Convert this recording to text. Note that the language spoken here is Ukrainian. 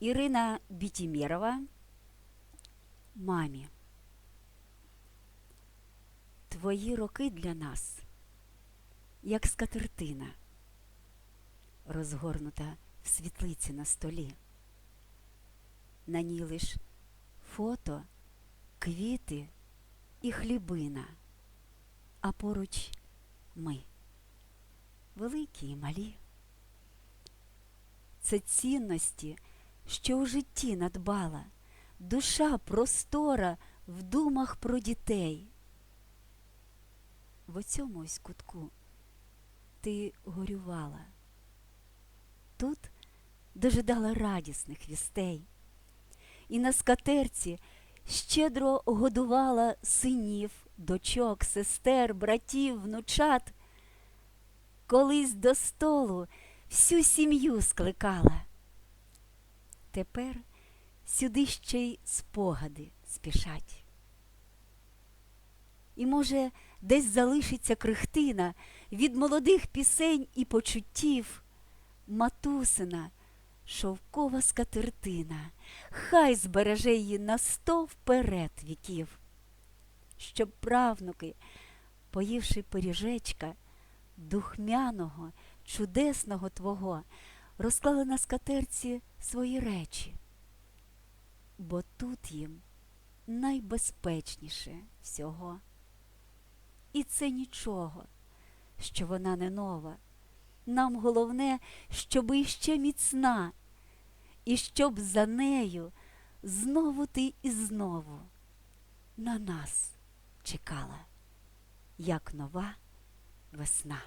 Ірина Бітімєрова мамі. Твої роки для нас, як скатертина, розгорнута в світлиці на столі. На ній лиш фото, квіти і хлібина, а поруч ми, великі і малі. Це цінності, що у житті надбала, душа простора в думах про дітей. В оцьому ось кутку ти горювала, тут дожидала радісних вістей, і на скатерці щедро годувала синів, дочок, сестер, братів, внучат. Колись до столу всю сім'ю скликала. Тепер сюди ще й спогади спішать. І, може, десь залишиться крихтина від молодих пісень і почуттів, матусина, шовкова скатертина, хай збереже її на сто вперед віків, щоб правнуки, поївши пиріжечка, духмяного, чудесного твого, розклали на скатерці свої речі, бо тут їм найбезпечніше всього. І це нічого, що вона не нова. Нам головне, щоб іще міцна, і щоб за нею знову ти і знову на нас чекала, як нова весна.